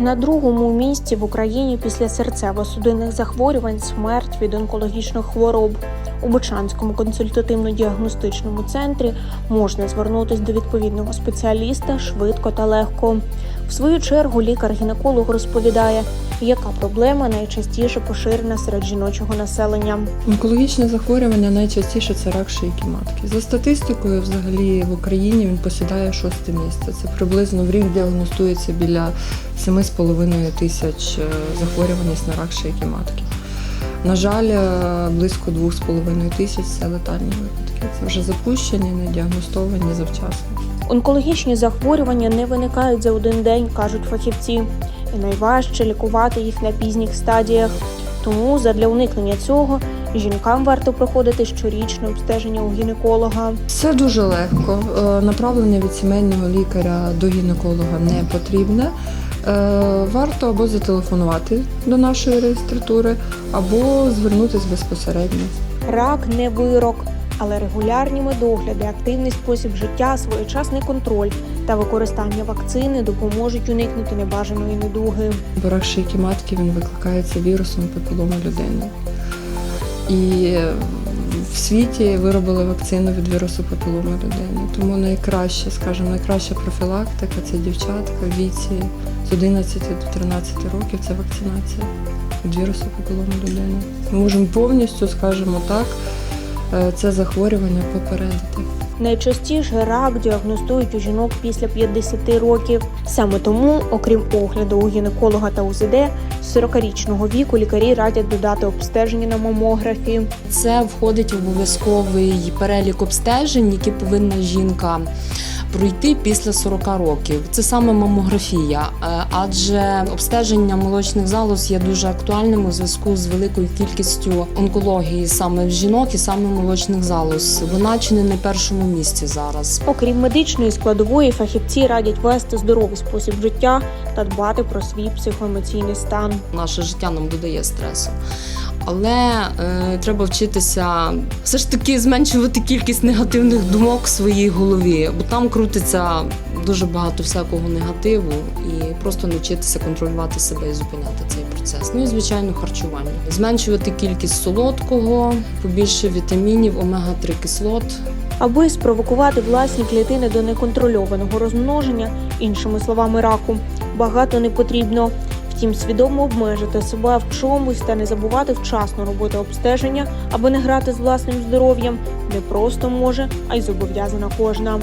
На другому місці в Україні після серцево-судинних захворювань смерть від онкологічних хвороб. У Бучанському консультативно-діагностичному центрі можна звернутися до відповідного спеціаліста швидко та легко. В свою чергу лікар-гінеколог розповідає, яка проблема найчастіше поширена серед жіночого населення. Онкологічне захворювання найчастіше це рак шийки матки. За статистикою, взагалі в Україні він посідає шосте місце. Це приблизно в рік діагностується біля 7,5 тисяч е, захворюваність на рак шийки матки. На жаль, е, близько 2,5 тисяч це летальні випадки. Це вже запущені, не діагностовані завчасно. Онкологічні захворювання не виникають за один день, кажуть фахівці, і найважче лікувати їх на пізніх стадіях. Тому задля уникнення цього жінкам варто проходити щорічне обстеження у гінеколога. Все дуже легко. Е, Направлення від сімейного лікаря до гінеколога не потрібне. Е, Варто або зателефонувати до нашої реєстратури, або звернутися безпосередньо. Рак не вирок, але регулярні медогляди, активний спосіб життя, своєчасний контроль та використання вакцини допоможуть уникнути небажаної недуги. Бо рак шийки матки він викликається вірусом папіломи людини. І в світі виробили вакцину від вірусу папіломи людини. Тому найкраща, скажімо, найкраща профілактика це дівчатка в віці з 11 до 13 років це вакцинація від вірусу папіломи людини. Ми можемо повністю, скажімо так, е, це захворювання попередити. Найчастіше рак діагностують у жінок після 50 років. Саме тому, окрім огляду у гінеколога та УЗД, з 40-річного віку лікарі радять додати обстеження на мамографі. Це входить в обов'язковий перелік обстежень, які повинна жінка пройти після 40 років. Це саме мамографія, е, адже обстеження молочних залоз є дуже актуальним у зв'язку з великою кількістю онкології саме в жінок і саме молочних залоз. Вона чи не на першому місці зараз. Окрім медичної складової, фахівці радять вести здоровий спосіб життя та дбати про свій психоемоційний стан. Наше життя нам додає стресу. Але е, треба вчитися все ж таки зменшувати кількість негативних думок в своїй голові, бо там крутиться дуже багато всякого негативу, і просто навчитися контролювати себе і зупиняти цей процес. Ну і звичайно, харчування. Зменшувати кількість солодкого, побільше вітамінів, омега-3 кислот. Аби спровокувати власні клітини до неконтрольованого розмноження, іншими словами, раку, багато не потрібно. Втім, свідомо обмежити себе в чомусь та не забувати вчасно робити обстеження, аби не грати з власним здоров'ям, не просто може, а й зобов'язана кожна.